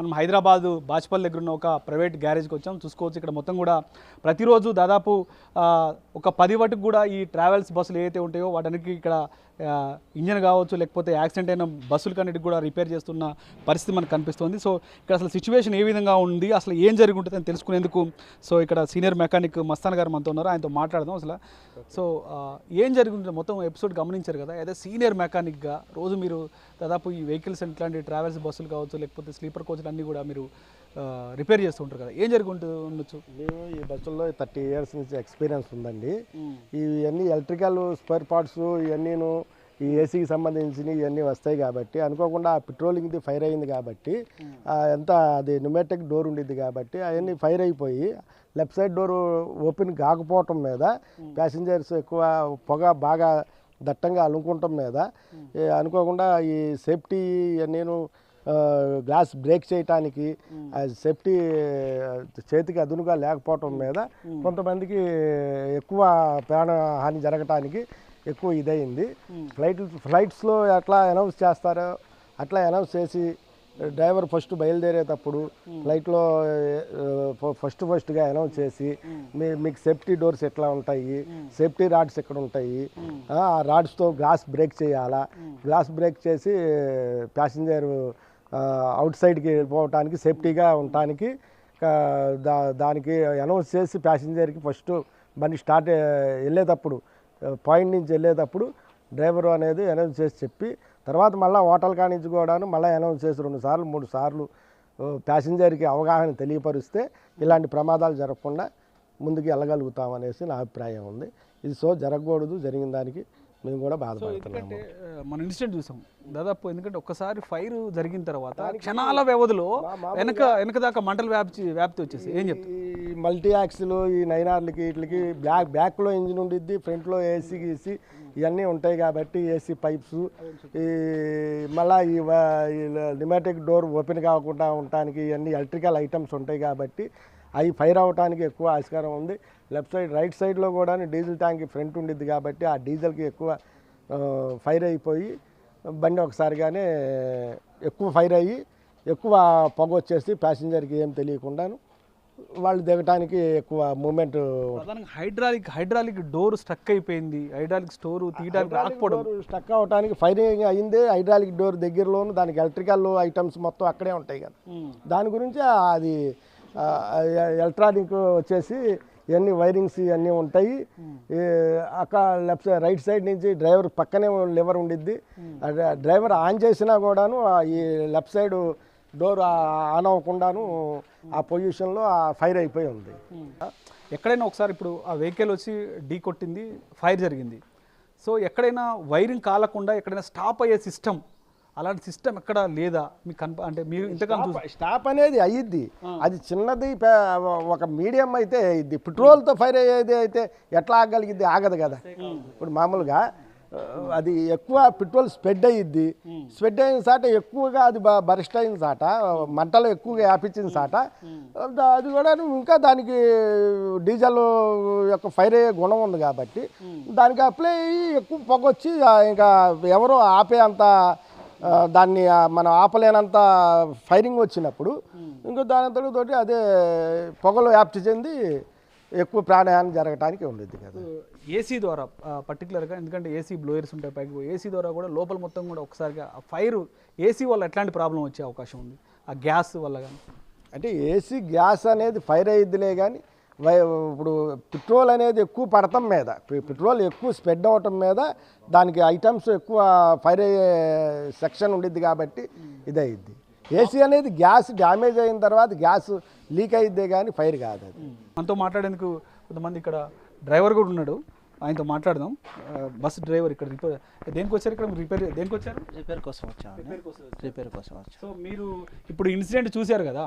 మనం హైదరాబాద్ బాచ్పల్లి దగ్గర ఉన్న ఒక ప్రైవేట్ గ్యారేజ్కి వచ్చాం. చూసుకోవచ్చు ఇక్కడ మొత్తం కూడా ప్రతిరోజు దాదాపు ఒక పది వరకు కూడా ఈ ట్రావెల్స్ బస్సులు ఏవైతే ఉంటాయో వాటన్నిటికీ ఇక్కడ ఇంజన్ కావచ్చు లేకపోతే యాక్సిడెంట్ అయిన బస్సులు కన్నిటికి కూడా రిపేర్ చేస్తున్న పరిస్థితి మనకు కనిపిస్తుంది. సో ఇక్కడ అసలు సిచ్యువేషన్ ఏ విధంగా ఉంది అసలు ఏం జరిగి ఉంటుంది అని తెలుసుకునేందుకు సో ఇక్కడ సీనియర్ మెకానిక్ మస్తాన్ గారు మనతో ఉన్నారు. ఆయనతో మాట్లాడదాం అసలు. సో ఏం జరిగి ఉంటుంది మొత్తం ఎపిసోడ్ గమనించారు కదా అదే సీనియర్ మెకానిక్గా రోజు మీరు దాదాపు ఈ వెహికల్స్ ఇట్లాంటి ట్రావెల్స్ బస్సులు కావచ్చు లేకపోతే స్లీపర్ కోచ్లు అన్నీ కూడా మీరు రిపేర్ చేస్తూ ఉంటారు కదా ఏం జరిగి ఉంటుంది ఉండొచ్చు మేము ఈ బస్సుల్లో థర్టీ ఇయర్స్ నుంచి ఎక్స్పీరియన్స్ ఉందండి. ఇవన్నీ ఎలక్ట్రికల్ స్పేర్ పార్ట్స్ ఇవన్నీను ఈ ఏసీకి సంబంధించినవి ఇవన్నీ వస్తాయి కాబట్టి అనుకోకుండా ఆ పెట్రోలింగ్ది ఫైర్ అయింది కాబట్టి ఎంత అది న్యూమాటిక్ డోర్ ఉండిద్ది కాబట్టి అవన్నీ ఫైర్ అయిపోయి లెఫ్ట్ సైడ్ డోర్ ఓపెన్ కాకపోవటం మీద ప్యాసింజర్స్ ఎక్కువ పొగ బాగా దట్టంగా అలుకుంటాం మీద అనుకోకుండా ఈ సేఫ్టీ నేను గ్లాస్ బ్రేక్ చేయటానికి ఆ సేఫ్టీ చేతికి అదునుగా లేకపోవటం మీద కొంతమందికి ఎక్కువ ప్రాణ హాని జరగటానికి ఎక్కువ ఇదయింది. ఫ్లైట్ ఫ్లైట్స్లో ఎట్లా అనౌన్స్ చేస్తారో అట్లా అనౌన్స్ చేసి డ్రైవర్ ఫస్ట్ బయలుదేరేటప్పుడు ఫ్లైట్లో ఫస్ట్ ఫస్ట్గా అనౌన్స్ చేసి మీ మీకు సేఫ్టీ డోర్స్ ఎట్లా ఉంటాయి సేఫ్టీ రాడ్స్ ఎక్కడ ఉంటాయి ఆ రాడ్స్తో గ్లాస్ బ్రేక్ చేయాలా గ్లాస్ బ్రేక్ చేసి ప్యాసింజర్ అవుట్ సైడ్కి వెళ్ళిపోవటానికి సేఫ్టీగా ఉండటానికి దానికి అనౌన్స్ చేసి ప్యాసింజర్కి ఫస్ట్ బండి స్టార్ట్ వెళ్ళేటప్పుడు పాయింట్ నుంచి వెళ్ళేటప్పుడు డ్రైవర్ అనేది అనౌన్స్ చేసి చెప్పి తర్వాత మళ్ళీ హోటల్ కానించి కూడా మళ్ళీ అనౌన్స్ చేసి రెండు సార్లు మూడు సార్లు ప్యాసింజర్కి అవగాహన తెలియపరిస్తే ఇలాంటి ప్రమాదాలు జరగకుండా ముందుకు వెళ్ళగలుగుతాం అనేసి నా అభిప్రాయం ఉంది. ఇది సో జరగకూడదు జరిగిన దానికి మేము కూడా బాధపడుతున్నాము. మన ఇన్సిడెంట్ చూసాం. దాదాపు ఎందుకంటే ఒక్కసారి ఫైర్ జరిగిన తర్వాత క్షణాల వ్యవధిలో వెనక వెనక దాకా మంటలు వ్యాప్తి వ్యాప్తి వచ్చేసి. ఏం చెప్తారు? ఈ మల్టీ యాక్స్లు ఈ నైనార్లకి వీటికి బ్యాక్ బ్యాక్లో ఇంజిన్ ఉండిద్ది ఫ్రంట్లో ఏసీ గీసీ ఇవన్నీ ఉంటాయి కాబట్టి ఏసీ పైప్స్ ఈ మళ్ళా ఈ నిమాటిక్ డోర్ ఓపెన్ కాకుండా ఉండటానికి ఇవన్నీ ఎలక్ట్రికల్ ఐటమ్స్ ఉంటాయి కాబట్టి అవి ఫైర్ అవ్వడానికి ఎక్కువ ఆస్కారం ఉంది. లెఫ్ట్ సైడ్ రైట్ సైడ్లో కూడా డీజిల్ ట్యాంక్ ఫ్రంట్ ఉండిద్ది కాబట్టి ఆ డీజిల్కి ఎక్కువ ఫైర్ అయిపోయి బండి ఒకసారిగానే ఎక్కువ ఫైర్ అయ్యి ఎక్కువ పొగ వచ్చేసి ప్యాసింజర్కి ఏం తెలియకుండాను వాళ్ళు దిగటానికి ఎక్కువ movement hydraulic hydraulic door struck అయిపోయింది. హైడ్రాలిక్ స్టోర్ తీయడానికి రాకపోవడం. స్టక్ అవడానికి ఫైరింగ్ అయిందే హైడ్రాలిక్ డోర్ దగ్గరలోను దానికి ఎలక్ట్రికల్ ఐటమ్స్ మొత్తం అక్కడే ఉంటాయి కదా. దాని గురించి అది ఎలక్ట్రానిక్ వచ్చేసి ఇవన్నీ వైరింగ్స్ ఇవన్నీ ఉంటాయి. అక్కడ లెఫ్ట్ సైడ్ రైట్ సైడ్ నుంచి డ్రైవర్ పక్కనే లివర్ ఉండిద్ది. డ్రైవర్ ఆన్ చేసినా కూడాను ఈ లెఫ్ట్ సైడ్ డోర్ ఆన్ అవ్వకుండాను ఆ పొజిషన్లో ఆ ఫైర్ అయిపోయి ఉంది. ఎక్కడైనా ఒకసారి ఇప్పుడు ఆ వెహికల్ వచ్చి ఢీ కొట్టింది ఫైర్ జరిగింది. సో ఎక్కడైనా వైరింగ్ కాలకుండా ఎక్కడైనా స్టాప్ అయ్యే సిస్టమ్ అలాంటి సిస్టమ్ ఎక్కడ లేదా? మీకు కనప అంటే మీరు ఇంతకన్నా చూసి స్టాప్ అనేది అయ్యిద్ది. అది చిన్నది ఒక మీడియం అయితే ఇది పెట్రోల్తో ఫైర్ అయ్యేది అయితే ఎట్లా ఆగలిగిద్ది? ఆగదు కదా. ఇప్పుడు మామూలుగా అది ఎక్కువ పెట్రోల్ స్ప్రెడ్ అయ్యిద్ది స్ప్రెడ్ అయిన సాట ఎక్కువగా అది బరిస్ట్ అయిన సాట మంటలు ఎక్కువగా వ్యాపించిన సాట. అది కూడా ఇంకా దానికి డీజిల్ యొక్క ఫైర్ అయ్యే గుణం ఉంది కాబట్టి దానికి అప్లై అయ్యి ఎక్కువ పొగ వచ్చి ఇంకా ఎవరో ఆపే అంత దాన్ని మనం ఆపలేనంత ఫైరింగ్ వచ్చినప్పుడు ఇంకో దాని తోటి అదే పొగలు వ్యాప్తి చెంది ఎక్కువ ప్రాణహాని జరగటానికి ఉండేది కదా. ఏసీ ద్వారా పర్టికులర్గా ఎందుకంటే ఏసీ బ్లోయర్స్ ఉంటాయి పైకి ఏసీ ద్వారా కూడా లోపల మొత్తం కూడా ఒకసారిగా ఆ ఫైర్ ఏసీ వల్ల ఎట్లాంటి ప్రాబ్లం వచ్చే అవకాశం ఉంది? ఆ గ్యాస్ వల్ల కానీ అంటే ఏసీ గ్యాస్ అనేది ఫైర్ అయ్యిద్దిలే కానీ ఇప్పుడు పెట్రోల్ అనేది ఎక్కువ పడటం మీద పెట్రోల్ ఎక్కువ స్ప్రెడ్ అవ్వటం మీద దానికి ఐటమ్స్ ఎక్కువ ఫైర్ అయ్యే సెక్షన్ ఉండిద్ది కాబట్టి ఇది అయ్యిద్ది ఏసీ అనేది గ్యాస్ డ్యామేజ్ అయిన తర్వాత గ్యాస్ లీక్ అయ్యిద్దే కానీ ఫైర్ కాదు అది. మనతో మాట్లాడేందుకు కొంతమంది ఇక్కడ డ్రైవర్ కూడా ఉన్నాడు. ఆయనతో మాట్లాడదాం. బస్ డ్రైవర్ ఇక్కడ రిపేర్ దేనికి వచ్చారు ఇక్కడ? రిపేర్ దేనికి వచ్చారు? రిపేర్ కోసం వచ్చామండి రిపేర్ కోసం వచ్చాం సో మీరు ఇప్పుడు ఇన్సిడెంట్ చూశారు కదా?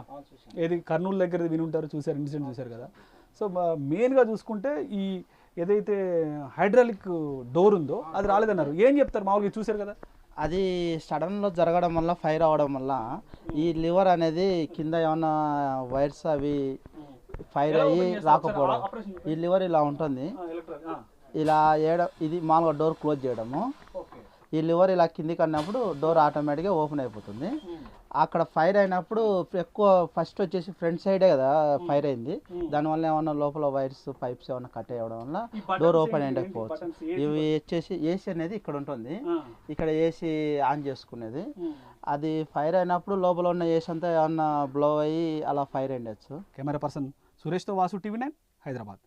ఏది కర్నూలు దగ్గర విని ఉంటారు చూశారు ఇన్సిడెంట్ చూశారు కదా? సో మెయిన్గా చూసుకుంటే ఈ ఏదైతే హైడ్రాలిక్ డోర్ ఉందో అది రాలేదన్నారు. ఏం చెప్తారు? మామూలుగా చూశారు కదా? అది సడన్లో జరగడం వల్ల ఫైర్ అవ్వడం వల్ల ఈ లివర్ అనేది కింద ఏమన్నా వైర్స్ అవి ఫైర్ అయ్యి రాకపోవడం. ఈ లివర్ ఇలా ఉంటుంది. ఇలా ఏడ ఇది మామూలుగా డోర్ క్లోజ్ చేయడము. ఈ లివర్ ఇలా కిందికి అన్నప్పుడు డోర్ ఆటోమేటిక్గా ఓపెన్ అయిపోతుంది. అక్కడ ఫైర్ అయినప్పుడు ఎక్కువ ఫస్ట్ వచ్చేసి ఫ్రంట్ సైడే కదా ఫైర్ అయింది. దానివల్ల ఏమన్నా లోపల వైర్స్ పైప్స్ ఏమన్నా కట్ అయ్యడం వల్ల డోర్ ఓపెన్ అయ్యకపోవచ్చు ఇవి వచ్చేసి ఏసీ అనేది ఇక్కడ ఉంటుంది. ఇక్కడ ఏసీ ఆన్ చేసుకునేది. అది ఫైర్ అయినప్పుడు లోపల ఉన్న ఏసీ అంతా ఏమన్నా బ్లో అయ్యి అలా ఫైర్ అయ్యచ్చు కెమెరా పర్సన్ సురేష్తో వాసు టీవీ నైన్ హైదరాబాద్.